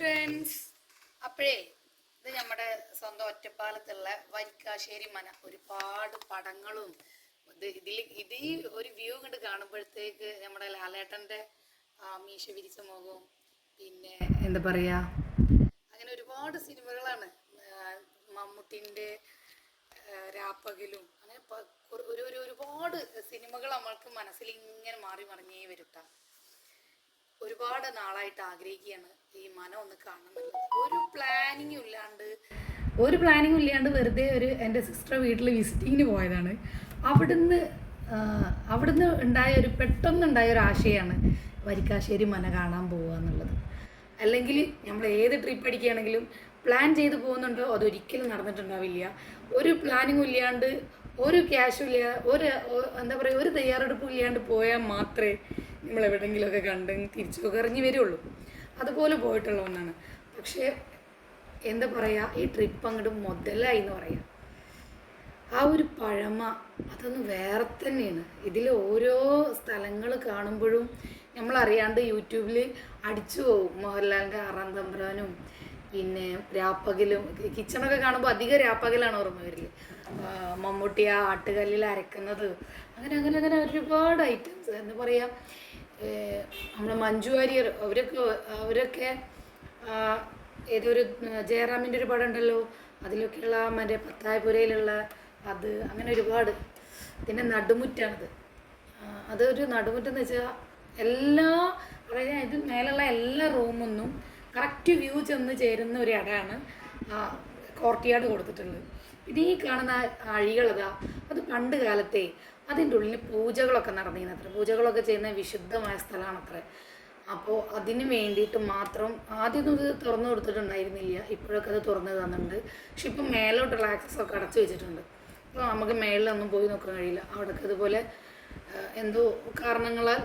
Friends അപ്പോഴേ ഇത് നമ്മുടെ സ്വന്തം ഒറ്റപ്പാലത്തുള്ള വരിക്കാശ്ശേരി മന. ഒരുപാട് പടങ്ങളും. ഇത് ഇതിൽ ഇത് ഒരു വ്യൂ കണ്ട് കാണുമ്പോഴത്തേക്ക് നമ്മുടെ ലാലേട്ടന്റെ മീശ വിരിച്ച മുഖവും പിന്നെ എന്താ പറയുക അങ്ങനെ ഒരുപാട് സിനിമകളാണ് മമ്മൂട്ടിന്റെ രാപ്പകലും അങ്ങനെ ഒരു- ഒരുപാട് സിനിമകൾ നമ്മൾക്ക് മനസ്സിൽ ഇങ്ങനെ മാറി മറിഞ്ഞേ വരുത്താം ഒരുപാട് നാളായിട്ട് ആഗ്രഹിക്കുകയാണ് ഈ മനം ഒന്ന് കാണുന്നത് ഒരു പ്ലാനിങ്ങും ഇല്ലാണ്ട് ഒരു പ്ലാനിങ്ങും ഇല്ലാണ്ട് വെറുതെ ഒരു എന്റെ സിസ്റ്റർ വീട്ടിൽ വിസിറ്റിങ്ങിന് പോയതാണ്. അവിടുന്ന് അവിടുന്ന് ഉണ്ടായ ഒരു പെട്ടെന്നുണ്ടായ ഒരു ആശയമാണ് വരിക്കാശ്ശേരി മന കാണാൻ പോവുക എന്നുള്ളത്. അല്ലെങ്കിൽ നമ്മൾ ഏത് ട്രിപ്പ് അടിക്കുകയാണെങ്കിലും പ്ലാൻ ചെയ്ത് പോകുന്നുണ്ടോ അതൊരിക്കലും നടന്നിട്ടുണ്ടാവില്ല. ഒരു പ്ലാനിങ്ങും ഇല്ലാണ്ട് ഒരു ക്യാഷും ഇല്ല ഒരു എന്താ പറയുക ഒരു തയ്യാറെടുപ്പും ഇല്ലാണ്ട് പോയാൽ മാത്രമേ നമ്മൾ എവിടെയെങ്കിലുമൊക്കെ കണ്ട് തിരിച്ചു ഇറങ്ങി വരുള്ളൂ. അതുപോലെ പോയിട്ടുള്ള ഒന്നാണ് പക്ഷേ എന്താ പറയുക ഈ ട്രിപ്പ് അങ്ങോട്ട് മുതലായി എന്ന് പറയാം. ആ ഒരു പഴമ അതൊന്ന് വേറെ തന്നെയാണ്. ഇതിൽ ഓരോ സ്ഥലങ്ങൾ കാണുമ്പോഴും നമ്മളറിയാണ്ട് യൂട്യൂബിൽ അടിച്ചു പോകും മോഹൻലാലിന്റെ ആറാം തമ്പ്രാനും പിന്നെ രാപ്പകലും കിച്ചണൊക്കെ കാണുമ്പോൾ അധികം രാപ്പകലാണ് ഓർമ്മ വരില്ല മമ്മൂട്ടി ആ ആട്ടുകല്ലിൽ അരക്കുന്നത്. അങ്ങനെ അങ്ങനെ അങ്ങനെ ഒരുപാട് ഐറ്റംസ് എന്താ പറയുക നമ്മളെ മഞ്ജു വാര്യർ അവരൊക്കെ അവരൊക്കെ ഏതൊരു ജയറാമിന്റെ ഒരു പടം ഉണ്ടല്ലോ അതിലൊക്കെയുള്ള മറ്റേ പത്തായപുരയിലുള്ള അത് അങ്ങനെ ഒരുപാട്. പിന്നെ നടുമുറ്റാണത്. അതൊരു നടുമുറ്റെന്ന് വെച്ചാൽ എല്ലാ അതായത് ഇത് മേലുള്ള എല്ലാ റൂമൊന്നും കറക്റ്റ് വ്യൂ ചെന്ന് ചേരുന്ന ഒരു ഇടമാണ് കോർട്ടിയാട് കൊടുത്തിട്ടുള്ളത്. പിന്നെ ഈ കാണുന്ന അഴികളതാ അത് പണ്ട് കാലത്തെ അതിന്റെ ഉള്ളിൽ പൂജകളൊക്കെ നടന്നിരുന്നു അത്ര പൂജകളൊക്കെ ചെയ്യുന്ന വിശുദ്ധമായ സ്ഥലമാണ് അത്ര അപ്പോൾ അതിന് വേണ്ടിയിട്ട് മാത്രം ആദ്യം ഇത് തുറന്നു കൊടുത്തിട്ടുണ്ടായിരുന്നില്ല. ഇപ്പോഴൊക്കെ അത് തുറന്നു തന്നിട്ടുണ്ട്. പക്ഷെ ഇപ്പം മേലോട്ടുള്ള ആക്സസ് ഒക്കെ അടച്ചു വെച്ചിട്ടുണ്ട്. അപ്പോൾ നമുക്ക് മേളിലൊന്നും പോയി നോക്കാൻ കഴിയില്ല. അവിടെയൊക്കെ ഇതുപോലെ എന്തോ കാരണങ്ങളാൽ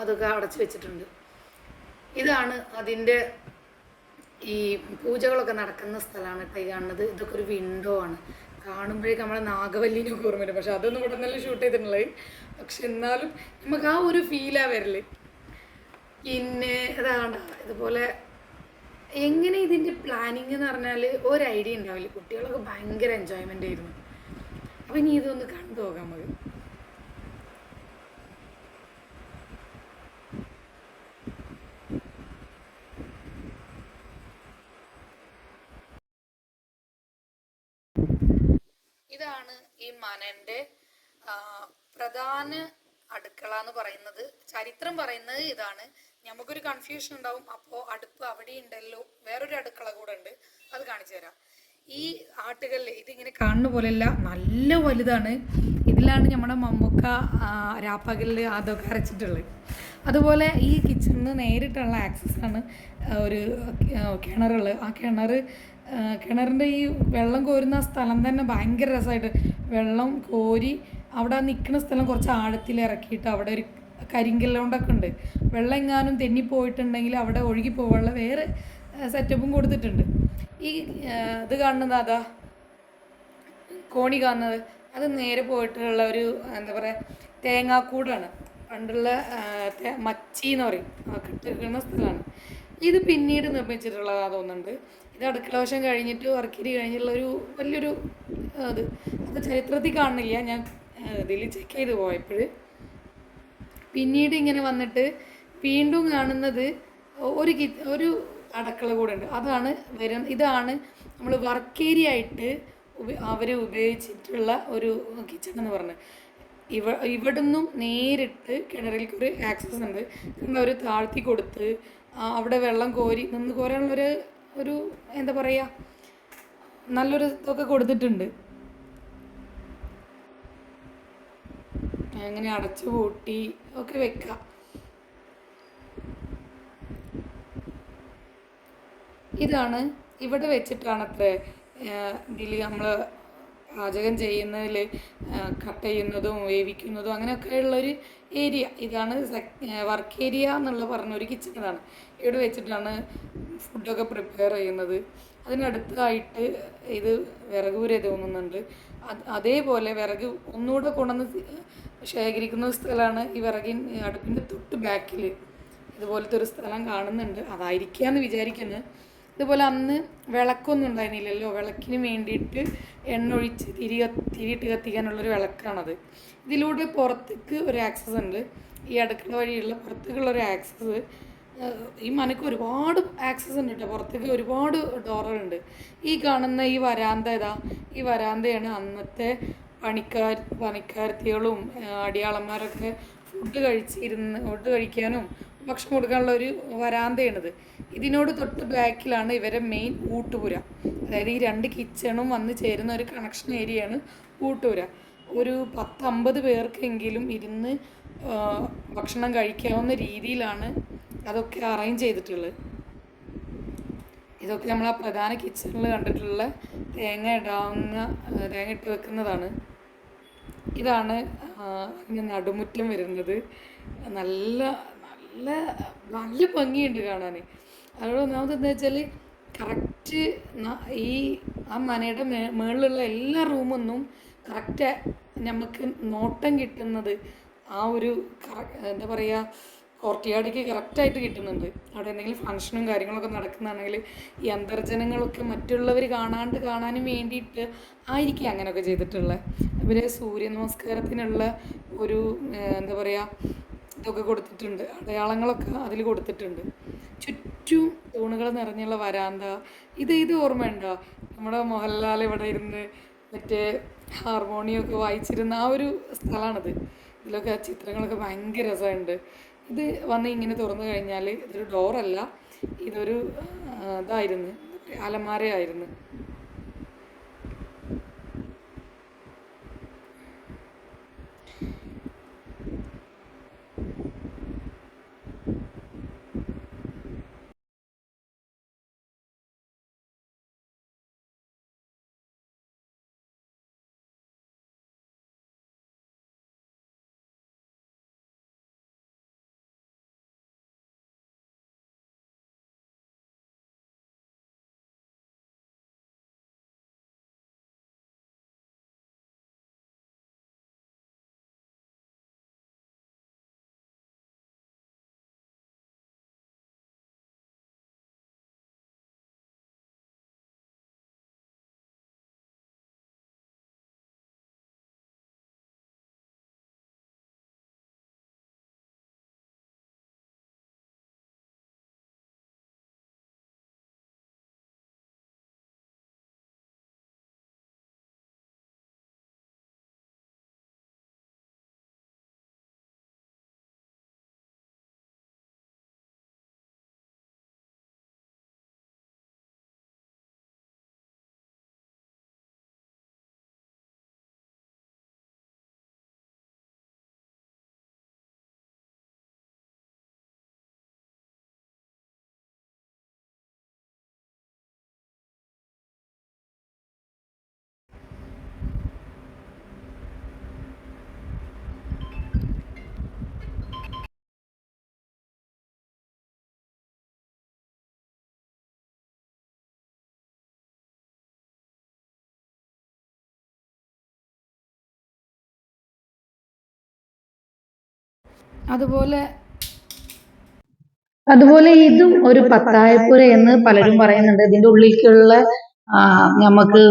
അതൊക്കെ അടച്ചു വെച്ചിട്ടുണ്ട്. ഇതാണ് അതിന്റെ ഈ പൂജകളൊക്കെ നടക്കുന്ന സ്ഥലമാണ് കേട്ടോ ഈ കാണുന്നത്. ഇതൊക്കെ ഒരു വിൻഡോ ആണ്. കാണുമ്പോഴേക്കും നമ്മളെ നാഗവല്ലിനെ ഓർമ്മ വരും. പക്ഷെ അതൊന്നും ഇവിടെ നല്ല ഷൂട്ട് ചെയ്തിട്ടുള്ളത് പക്ഷെ എന്നാലും നമുക്ക് ആ ഒരു ഫീലാ വരൽ. പിന്നെ അതാണ് ഇതുപോലെ എങ്ങനെ ഇതിന്റെ പ്ലാനിങ് എന്ന് പറഞ്ഞാൽ ഒരു ഐഡിയ ഉണ്ടാവില്ല. കുട്ടികളൊക്കെ ഭയങ്കര എൻജോയ്മെന്റ് ആയിരുന്നു. അപ്പം ഇനി ഇതൊന്ന് കണ്ടു നോക്കാം നമുക്ക് ഇതാണ് ഈ മനന്റെ പ്രധാന അടുക്കള എന്ന് പറയുന്നത് ചരിത്രം പറയുന്നത് ഇതാണ്. നമുക്കൊരു കൺഫ്യൂഷൻ ഉണ്ടാവും. അപ്പോ അടുപ്പ് അവിടെ ഉണ്ടല്ലോ വേറൊരു അടുക്കള കൂടെ ഉണ്ട് അത് കാണിച്ചു തരാം. ഈ ആട്ടുകല്ല് ഇതിങ്ങനെ കാണുന്ന പോലെയല്ല നല്ല വലുതാണ്. ഇതിലാണ് നമ്മുടെ മമ്മൂക്ക രാപ്പകലിൽ അതൊക്കെ അരച്ചിട്ടുള്ളത്. അതുപോലെ ഈ കിച്ചണിന് നേരിട്ടുള്ള ആക്സസ് ആണ് ഒരു കിണറുള്ളത്. ആ കിണർ കിണറിന്റെ ഈ വെള്ളം കോരുന്ന സ്ഥലം തന്നെ ഭയങ്കര രസമായിട്ട് വെള്ളം കോരി അവിടെ നിൽക്കുന്ന സ്ഥലം കുറച്ച് ആഴത്തിൽ ഇറക്കിയിട്ട് അവിടെ ഒരു കരിങ്കല്ലോണ്ടൊക്കെ ഉണ്ട്. വെള്ളം എങ്ങാനും തെന്നിപ്പോയിട്ടുണ്ടെങ്കിൽ അവിടെ ഒഴുകി പോകാനുള്ള വേറെ സെറ്റപ്പും കൊടുത്തിട്ടുണ്ട്. ഈ ഇത് കാണുന്നത് അതാ കോണി കാണുന്നത്. അത് നേരെ പോയിട്ടുള്ള ഒരു എന്താ പറയുക തേങ്ങാക്കൂടാണ്. പണ്ടുള്ള മച്ചി എന്ന് പറയും. കിട്ടുന്ന സ്ഥലമാണ്. ഇത് പിന്നീട് നിർമ്മിച്ചിട്ടുള്ളതാ തോന്നുന്നുണ്ട്. ഇത് അടുക്കള വശം കഴിഞ്ഞിട്ട് വർക്കിരി കഴിഞ്ഞുള്ള ഒരു വലിയൊരു ഇത് അത് ചരിത്രത്തിൽ കാണുന്നില്ല. ഞാൻ ഇതിൽ ചെക്ക് ചെയ്ത് പോയപ്പോൾ പിന്നീട് ഇങ്ങനെ വന്നിട്ട് വീണ്ടും കാണുന്നത് ഒരു കി ഒരു അടുക്കള കൂടെ ഉണ്ട്. അതാണ് വര ഇതാണ് നമ്മൾ വർക്ക് ഏരിയ ആയിട്ട് അവർ ഉപയോഗിച്ചിട്ടുള്ള ഒരു കിച്ചൺ എന്ന് പറഞ്ഞത് ഇവ ഇവിടുന്നും നേരിട്ട് കിണറിലേക്ക് ഒരു ആക്സസ് ഉണ്ട്. അവർ താഴ്ത്തി കൊടുത്ത് അവിടെ വെള്ളം കോരി നിന്ന് കോരാനുള്ളൊരു ഒരു എന്താ പറയുക നല്ലൊരു ഇതൊക്കെ കൊടുത്തിട്ടുണ്ട്. അങ്ങനെ അടച്ചു പൂട്ടി ഒക്കെ വെക്കാം. ഇതാണ് ഇവിടെ വെച്ചിട്ടാണ് അത്ര ഇതിൽ നമ്മൾ പാചകം ചെയ്യുന്നതിൽ കട്ട് ചെയ്യുന്നതും വേവിക്കുന്നതും അങ്ങനെയൊക്കെയുള്ളൊരു ഏരിയ. ഇതാണ് വർക്ക് ഏരിയ എന്നുള്ള പറഞ്ഞൊരു കിച്ചൺ ഇവിടെ വെച്ചിട്ടാണ് ഫുഡൊക്കെ പ്രിപ്പയർ ചെയ്യുന്നത്. അതിനടുത്തായിട്ട് ഇത് വിറക് പുര തോന്നുന്നുണ്ട്. അത് അതേപോലെ വിറക് ഒന്നുകൂടെ കൊണ്ടുവന്ന് ശേഖരിക്കുന്ന സ്ഥലമാണ് ഈ വിറകിൻ അടുപ്പിന്റെ തൊട്ട് ബാക്കിൽ ഇതുപോലത്തെ ഒരു സ്ഥലം കാണുന്നുണ്ട്. അതായിരിക്കാമെന്ന് വിചാരിക്കുന്നത് ഇതുപോലെ അന്ന് വിളക്കൊന്നും ഉണ്ടായിരുന്നില്ലല്ലോ. വിളക്കിന് വേണ്ടിയിട്ട് എണ്ണ ഒഴിച്ച് തിരി തിരിയിട്ട് കത്തിക്കാനുള്ളൊരു വിളക്കാണത്. ഇതിലൂടെ പുറത്തേക്ക് ഒരു ആക്സസ് ഉണ്ട്. ഈ അടുക്കള വഴിയുള്ള പുറത്തേക്കുള്ള ഒരു ആക്സസ് ഈ മനക്ക് ഒരുപാട് ആക്സസ് ഉണ്ട് കേട്ടോ. പുറത്തേക്ക് ഒരുപാട് ഡോറുകളുണ്ട്. ഈ കാണുന്ന ഈ വരാന്ത ഇതാ. ഈ വരാന്തയാണ് അന്നത്തെ പണിക്കാർ പണിക്കാർത്തികളും അടിയാളന്മാരൊക്കെ ഫുഡ് കഴിച്ചിരുന്ന് ഫുഡ് കഴിക്കാനും ഭക്ഷണം കൊടുക്കാനുള്ള ഒരു വരാന്തയാണിത്. ഇതിനോട് തൊട്ട് ബാക്കിലാണ് ഇവരെ മെയിൻ ഊട്ടുപുര. അതായത് ഈ രണ്ട് കിച്ചണും വന്ന് ചേരുന്ന ഒരു കണക്ഷൻ ഏരിയയാണ് ഊട്ടുപുര. ഒരു പത്തമ്പത് പേർക്കെങ്കിലും ഇരുന്ന് ഭക്ഷണം കഴിക്കാവുന്ന രീതിയിലാണ് അതൊക്കെ അറേഞ്ച് ചെയ്തിട്ടുള്ളത്. ഇതൊക്കെ നമ്മൾ ആ പ്രധാന കിച്ചണിൽ കണ്ടിട്ടുള്ള തേങ്ങ ഇടാവുന്ന തേങ്ങ ഇട്ട് വെക്കുന്നതാണ്. ഇതാണ് അതിന്റെ നടുമുറ്റം വരുന്നത്. നല്ല നല്ല നല്ല ഭംഗിയുണ്ട് കാണാൻ അതുകൊണ്ട് ഒന്നാമത് എന്താ വെച്ചാൽ കറക്റ്റ് ഈ ആ മനയുടെ മേ മുകളിലുള്ള എല്ലാ റൂമൊന്നും കറക്റ്റ് നമുക്ക് നോട്ടം കിട്ടുന്നത് ആ ഒരു എന്താ പറയുക കോർട്ടിയാടിക്ക് കറക്റ്റായിട്ട് കിട്ടുന്നുണ്ട്. അവിടെ എന്തെങ്കിലും ഫങ്ഷനും കാര്യങ്ങളൊക്കെ നടക്കുന്നതാണെങ്കിൽ ഈ അന്തർജനങ്ങളൊക്കെ മറ്റുള്ളവർ കാണാണ്ട് കാണാനും വേണ്ടിയിട്ട് ആയിരിക്കും അങ്ങനെയൊക്കെ ചെയ്തിട്ടുള്ളത് ഇവർ സൂര്യ നമസ്കാരത്തിനുള്ള ഒരു എന്താ പറയുക ഇതൊക്കെ കൊടുത്തിട്ടുണ്ട്. അടയാളങ്ങളൊക്കെ അതിൽ കൊടുത്തിട്ടുണ്ട്. ചുറ്റും തൂണുകൾ നിറഞ്ഞുള്ള വരാന്ത. ഇത് ഇത് ഓർമ്മയുണ്ടോ? നമ്മുടെ മോഹൻലാൽ ഇവിടെ ഇരുന്ന് മറ്റേ ഹാർമോണിയൊക്കെ വായിച്ചിരുന്ന ആ ഒരു സ്ഥലമാണിത്. ഇതിലൊക്കെ ചിത്രങ്ങളൊക്കെ ഭയങ്കര രസമുണ്ട്. ഇത് വന്ന് ഇങ്ങനെ തുറന്നു കഴിഞ്ഞാൽ ഇതൊരു ഡോറല്ല ഇതൊരു ഇതായിരുന്നു. അലമാരയായിരുന്നു. അതുപോലെ അതുപോലെ ഇതും ഒരു പത്തായപ്പുര എന്ന് പലരും പറയുന്നുണ്ട്. ഇതിന്റെ ഉള്ളിലേക്കുള്ള നമുക്ക്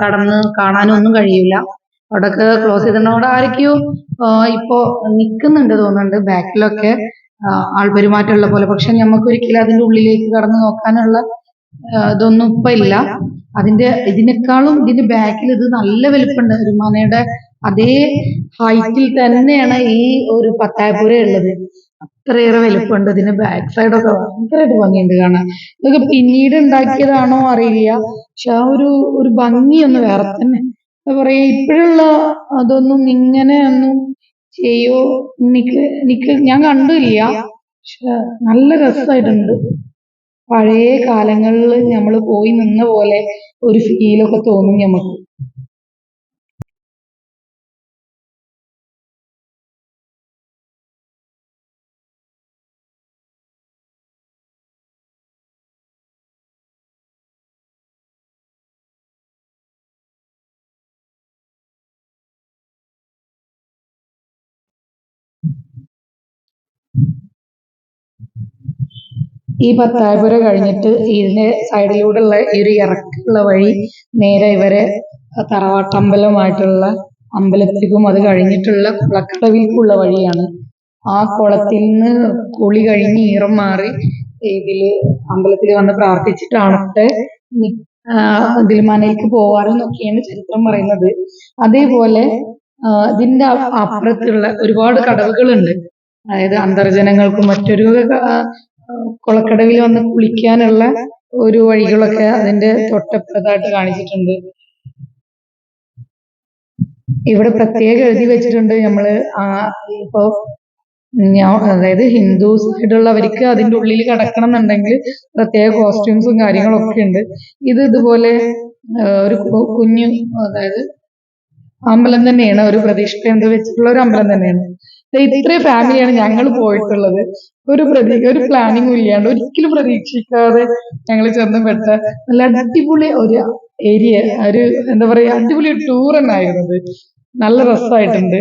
കടന്ന് കാണാനൊന്നും കഴിയില്ല. അവിടൊക്കെ ക്ലോസ് ചെയ്തിട്ടുണ്ട്. അവിടെ ആരൊക്കെയോ ഇപ്പോ നിൽക്കുന്നുണ്ട് തോന്നുന്നുണ്ട്. ബാക്കിലൊക്കെ ആൾപെരുമാറ്റമുള്ള പോലെ. പക്ഷെ നമുക്ക് ഒരിക്കലും അതിന്റെ ഉള്ളിലേക്ക് കടന്ന് നോക്കാനുള്ള ഇതൊന്നും ഇപ്പൊ ഇല്ല. അതിന്റെ ഇതിനേക്കാളും ഇതിന്റെ ബാക്കിൽ ഇത് നല്ല വലിപ്പമുണ്ട് ഒരു മനയുടെ അതേ ഹൈറ്റിൽ തന്നെയാണ് ഈ ഒരു പത്തായപ്പുര ഉള്ളത്. അത്രയേറെ വലുപ്പമുണ്ട്. ഇതിന്റെ ബാക്ക് സൈഡ് ഒക്കെ ഭയങ്കരമായിട്ട് ഭംഗിയുണ്ട് കാണാൻ. ഇതൊക്കെ പിന്നീട് ഉണ്ടാക്കിയതാണോ അറിയില്ല. പക്ഷെ ആ ഒരു ഒരു ഭംഗിയൊന്ന് വേറെ തന്നെ. എന്താ പറയാ ഇപ്പോഴുള്ള അതൊന്നും ഇങ്ങനെ ഒന്നും ചെയ്യോ? എനിക്ക് എനിക്ക് ഞാൻ കണ്ടില്ല. പക്ഷെ നല്ല രസമായിട്ടുണ്ട്. പഴയ കാലങ്ങളിൽ നമ്മൾ പോയി നിന്ന പോലെ ഒരു ഫീലൊക്കെ തോന്നും നമുക്ക് ഈ പത്തായപുര കഴിഞ്ഞിട്ട് ഇതിന്റെ സൈഡിലൂടെയുള്ള ഈ ഒരു ഇറക്കുള്ള വഴി നേരെ ഇവരെ തറവാട്ടമ്പലമായിട്ടുള്ള അമ്പലത്തിലേക്കും അത് കഴിഞ്ഞിട്ടുള്ള കുളക്കടവിലേക്കുള്ള വഴിയാണ്. ആ കുളത്തിൽ നിന്ന് കുളി കഴിഞ്ഞ് ഈറം മാറി ഇതിൽ അമ്പലത്തിൽ വന്ന് പ്രാർത്ഥിച്ചിട്ടാണ് ഇവിടെ നി- ആ, ഇതിൽ പോവാറെന്നൊക്കെയാണ് ചരിത്രം പറയുന്നത്. അതേപോലെ ഇതിന്റെ അപ്പുറത്തുള്ള ഒരുപാട് കടവുകളുണ്ട്. അതായത് അന്തർജനങ്ങൾക്കും മറ്റൊരു കുളക്കടവിൽ വന്ന് കുളിക്കാനുള്ള ഒരു വഴികളൊക്കെ അതിന്റെ തൊട്ടപ്പുറത്തായിട്ട് കാണിച്ചിട്ടുണ്ട്. ഇവിടെ പ്രത്യേകം എഴുതി വെച്ചിട്ടുണ്ട് നമ്മൾ ആ ഇപ്പോ അതായത് ഹിന്ദുസ് ആയിട്ടുള്ളവർക്ക് അതിന്റെ ഉള്ളിൽ കടക്കണം എന്നുണ്ടെങ്കിൽ പ്രത്യേക കോസ്റ്റ്യൂംസും കാര്യങ്ങളൊക്കെ ഉണ്ട്. ഇത് ഇതുപോലെ ഒരു കുഞ്ഞു അതായത് അമ്പലം തന്നെയാണ്. ഒരു പ്രതിഷ്ഠ എന്ത് വെച്ചിട്ടുള്ള ഒരു അമ്പലം തന്നെയാണ്. ഇത്രയും ഫാമിലിയാണ് ഞങ്ങൾ പോയിട്ടുള്ളത്. ഒരു പ്രതീ ഒരു പ്ലാനിങ്ങും ഇല്ലാണ്ട് ഒരിക്കലും പ്രതീക്ഷിക്കാതെ ഞങ്ങൾ ചെന്ന് പെട്ട നല്ല അടിപൊളി ഒരു ഏരിയ ഒരു എന്താ പറയാ അടിപൊളി ടൂർ തന്നെ ആയിരുന്നത് നല്ല രസമായിട്ടുണ്ട്